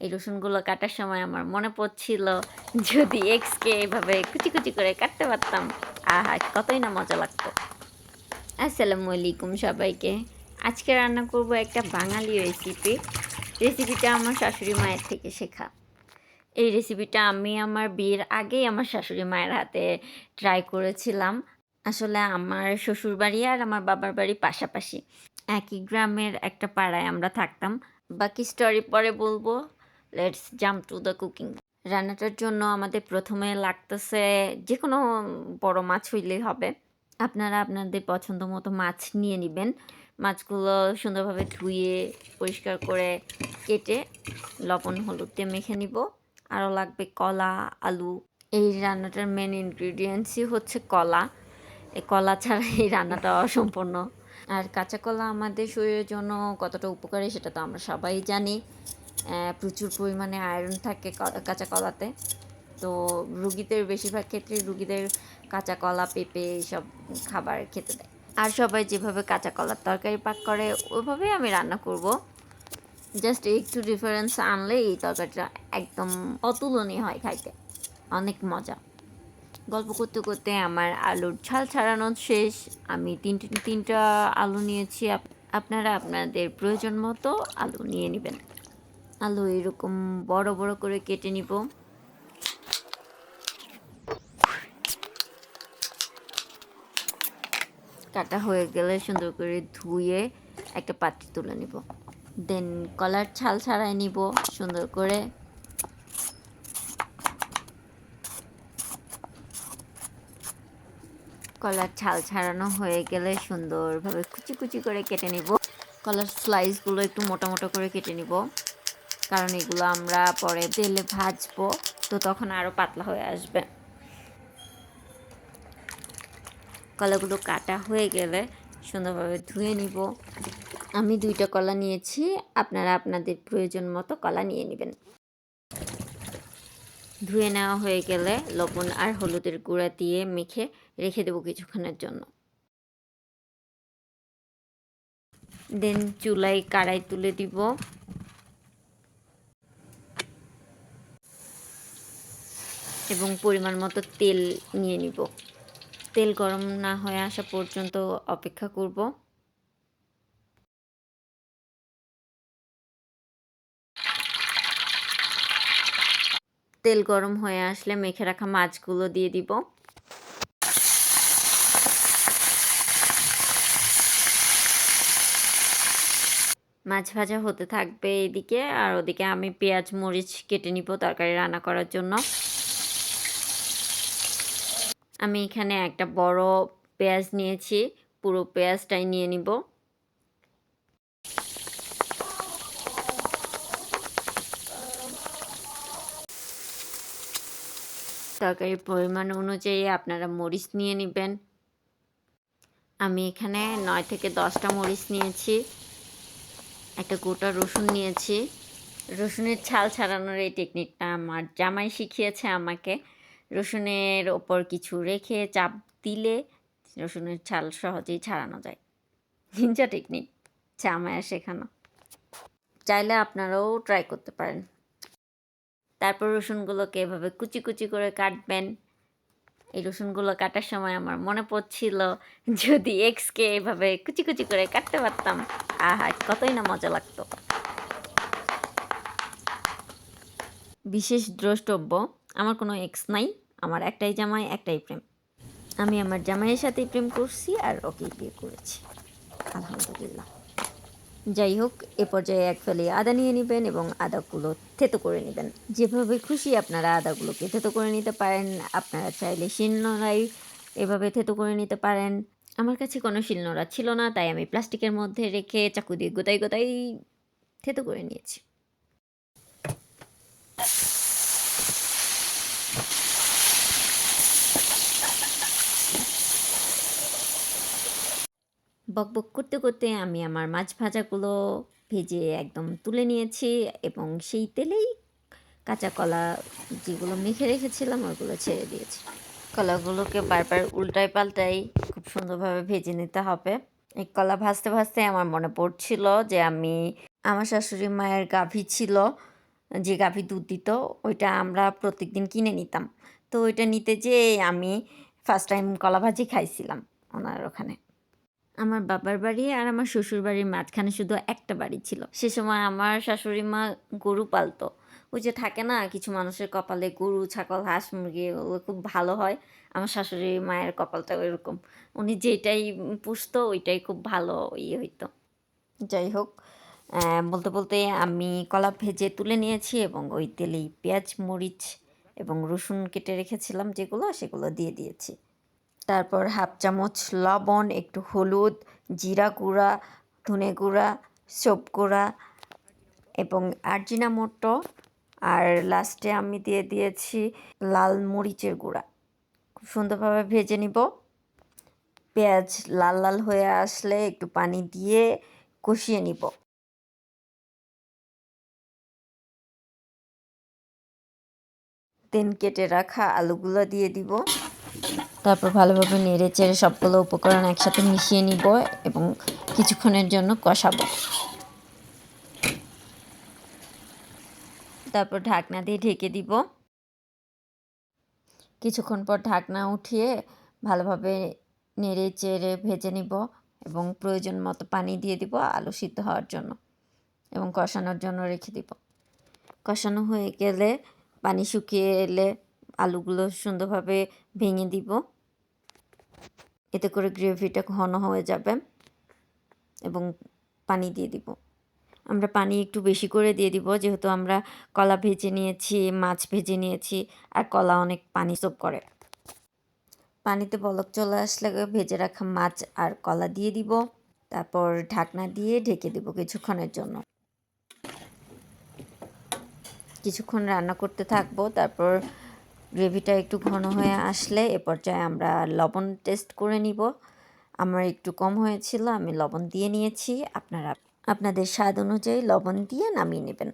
এই রসুনগুলো কাটার সময় আমার মনে পড়ছিল যদি এক্সকে এভাবে কুচি কুচি করে কাটতে পারতাম। আহা, কতই না মজা লাগতো। আসসালামু আলাইকুম সবাইকে। আজকে রান্না করব একটা বাঙালি রেসিপি রেসিপিটা আমার শাশুড়ি মায়ের থেকে শেখা। এই রেসিপিটা আমি আমার বিয়ের আগেই আমার শাশুড়ি মায়ের হাতে ট্রাই করেছিলাম। আসলে আমার শ্বশুর বাড়ি আর আমার বাবার বাড়ি পাশাপাশি। একই গ্রামের একটা পাড়ায় আমরা থাকতাম। বাকি স্টোরি পরে বলব। Let's jump to the cooking রান্নাটার জন্য আমাদের প্রথমে লাগতেছে যে কোনো বড় মাছ হইলেই হবে। আপনারা আপনাদের পছন্দ মতো মাছ নিয়ে নেবেন। মাছগুলো সুন্দরভাবে ধুয়ে, পরিষ্কার করে কেটে লবণ, হলুদ দিয়ে মেখে নিব। আরও লাগবে কলা, আলু। এই রান্নাটার মেন ইনগ্রিডিয়েন্টসই হচ্ছে কলা। এই কলা ছাড়া এই রান্নাটা অসম্পূর্ণ। আর কাঁচা কলা আমাদের শরীরের জন্য কতটা উপকারী সেটা তো আমরা সবাই জানি। প্রচুর পরিমাণে আয়রন থাকে কাঁচা কলাতে। তো রুগীদের বেশিরভাগ ক্ষেত্রে রুগীদের কাঁচা কলা, পেঁপে এইসব খাবার খেতে দেয়। আর সবাই যেভাবে কাঁচা কলার তরকারি পাক করে ওইভাবেই আমি রান্না করব। জাস্ট একটু ডিফারেন্স আনলে এই তরকারিটা একদম অতুলনীয় হয় খাইতে। অনেক মজা। গল্প করতে করতে আমার আলুর ছাল ছাড়ানো শেষ। আমি তিনটে, তিনটা আলু নিয়েছি। আপ- আপনারা আপনাদের প্রয়োজন মতো আলু নিয়ে নেবেন। আলু এরকম বড় বড় করে কেটে নিব। কাটা হয়ে গেলে সুন্দর করে ধুয়ে একটা পাত্রে তুলে নিব। দেন কলার ছাল ছাড়াই নিব সুন্দর করে। কলার ছাল ছাড়ানো হয়ে গেলে সুন্দরভাবে কুচি কুচি করে কেটে নিব। কলার স্লাইসগুলো একটু মোটা মোটা করে কেটে নিব। কারণ এগুলো আমরা পরে তেলে ভাজবো, তো তখন আরও পাতলা হয়ে আসবে। কলাগুলো কাটা হয়ে গেলে সুন্দরভাবে ধুয়ে নিব। আমি দুইটা কলা নিয়েছি, আপনারা আপনাদের প্রয়োজন মতো কলা নিয়ে নেবেন। ধুয়ে নেওয়া হয়ে গেলে লবণ আর হলুদের গুঁড়া দিয়ে মেখে রেখে দেবো কিছুক্ষণের জন্য। দেন চুলায় কড়াই তুলে দিব। এবং পরিমাণ মতো তেল নিয়ে নিব। তেল গরম না হয়ে আসা পর্যন্ত অপেক্ষা করব। তেল গরম হয়ে আসলে মেখে রাখা মাছগুলো দিয়ে দিব। মাছ ভাজা হতে থাকবে এদিকে, আর ওদিকে আমি পেঁয়াজ, মরিচ কেটে নিব তরকারি রান্না করার জন্য। আমি এখানে একটা বড় পেঁয়াজ নিয়েছি। পুরো পেঁয়াজটাই নিয়ে নিব। তরকারির পরিমাণ অনুযায়ী আপনারা মরিচ নিয়ে নেবেন। আমি এখানে নয় থেকে দশটা মরিচ নিয়েছি। একটা গোটা রসুন নিয়েছি। রসুনের ছাল ছাড়ানোর এই টেকনিকটা আমার জামাই শিখিয়েছে আমাকে। রসুনের ওপর কিছু রেখে চাপ দিলে রসুনের ছাল সহজেই ছাড়ানো যায়। নিনজা টেকনিক জামাইয়া শেখানো। চাইলে আপনারাও ট্রাই করতে পারেন। তারপর রসুনগুলোকে এভাবে কুচি কুচি করে কাটবেন। এই রসুনগুলো কাটার সময় আমার মনে পড়ছিল যদি এক্সকে এভাবে কুচি কুচি করে কাটতে পারতাম, আহা, কতই না মজা লাগতো। বিশেষ দ্রষ্টব্য আমার কোনো এক্স নাই, আমার একটাই জামাই, একটাই প্রেম। আমি আমার জামাইয়ের সাথেই প্রেম করছি আর ওকেই বিয়ে করেছি। আলহামদুলিল্লাহ। যাই হোক, এ পর্যায়ে এক ফেলে আদা নিয়ে নেবেন এবং আদাগুলো থেতো করে নেবেন। যেভাবে খুশি আপনারা আদাগুলোকে থেতো করে নিতে পারেন। আপনারা চাইলে শিলনোড়াই এভাবে থেতো করে নিতে পারেন। আমার কাছে কোনো শিলনোড়া ছিল না, তাই আমি প্লাস্টিকের মধ্যে রেখে চাকু দিয়ে গোতাই গোতাই থেতো করে নিয়েছি। বকবক করতে করতে আমি আমার মাছ ভাজাগুলো ভেজে একদম তুলে নিয়েছি এবং সেই তেলেই কাঁচা কলা যেগুলো মেখে রেখেছিলাম ওগুলো ছেড়ে দিয়েছি। কলাগুলোকে বারবার উল্টাই পাল্টাই খুব সুন্দরভাবে ভেজে নিতে হবে। এই কলা ভাজতে ভাজতে আমার মনে পড়ছিল যে আমি আমার শাশুড়ি মায়ের গাভী ছিল, যে গাভী দুধ দিত, ওইটা আমরা প্রত্যেকদিন কিনে নিতাম। তো ওইটা নিতে যেয়ে আমি ফার্স্ট টাইম কলা ভাজি খাইছিলাম ওনার ওখানে। আমার বাবার বাড়ি আর আমার শ্বশুর বাড়ির মাঝখানে শুধু একটা বাড়ি ছিল। সে সময় আমার শাশুড়ি মা গরু পালতো। ওই যে থাকে না, কিছু মানুষের কপালে গরু, ছাগল, হাঁস, মুরগি ওগুলো খুব ভালো হয়। আমার শাশুড়ি মায়ের কপালটা ওইরকম। উনি যেটাই পুষতো, ওইটাই খুব ভালো ইয়ে হইতো। যাই হোক বলতে বলতে আমি কলা ভেজে তুলে নিয়েছি এবং ওই তেলেই পেঁয়াজ, মরিচ এবং রসুন কেটে রেখেছিলাম যেগুলো, সেগুলো দিয়ে দিয়েছি। তারপর হাফ চামচ লবণ, একটু হলুদ, জিরা গুঁড়া, ধনে গুঁড়া, সব গুঁড়া এবং আরজিনা মোটো। আর লাস্টে আমি দিয়ে দিয়েছি লাল মরিচের গুঁড়া। খুব সুন্দরভাবে ভেজে নিব। পেঁয়াজ লাল লাল হয়ে আসলে একটু পানি দিয়ে কষিয়ে নিব। তেন কেটে রাখা আলুগুলো দিয়ে দিব। তারপর ভালোভাবে নেড়ে চেড়ে সবগুলো উপকরণ একসাথে মিশিয়ে নিব এবং কিছুক্ষণের জন্য কষাবো। তারপর ঢাকনা দিয়ে ঢেকে দিব। কিছুক্ষণ পর ঢাকনা উঠিয়ে ভালোভাবে নেড়ে চেড়ে ভেজে নিব এবং প্রয়োজন মতো পানি দিয়ে দিব আলু সিদ্ধ হওয়ার জন্য এবং কষানোর জন্য রেখে দিব। কষানো হয়ে গেলে পানি শুকিয়ে এলে আলুগুলো সুন্দরভাবে ভেঙে দিব। এতে করে গ্রেভিটা ঘন হয়ে যাবে এবং পানি দিয়ে দিব। আমরা পানি একটু বেশি করে দিয়ে দিব, যেহেতু আমরা কলা ভেজে নিয়েছি, মাছ ভেজে নিয়েছি, আর কলা অনেক পানি সোপ করে। পানিতে বলক চলে আসলে ভেজে রাখা মাছ আর কলা দিয়ে দিব, তারপর ঢাকনা দিয়ে ঢেকে দিব কিছুক্ষণের জন্য। কিছুক্ষণ রান্না করতে থাকব, তারপর গ্রেভিটা একটু ঘন হয়ে আসলে এ পর্যায়ে আমরা লবণ টেস্ট করে নিব। আমার একটু কম হয়েছিল, আমি লবণ দিয়ে নিয়েছি। আপনারা, আপনাদের স্বাদ অনুযায়ী লবণ দিয়ে নামিয়ে নেবেন।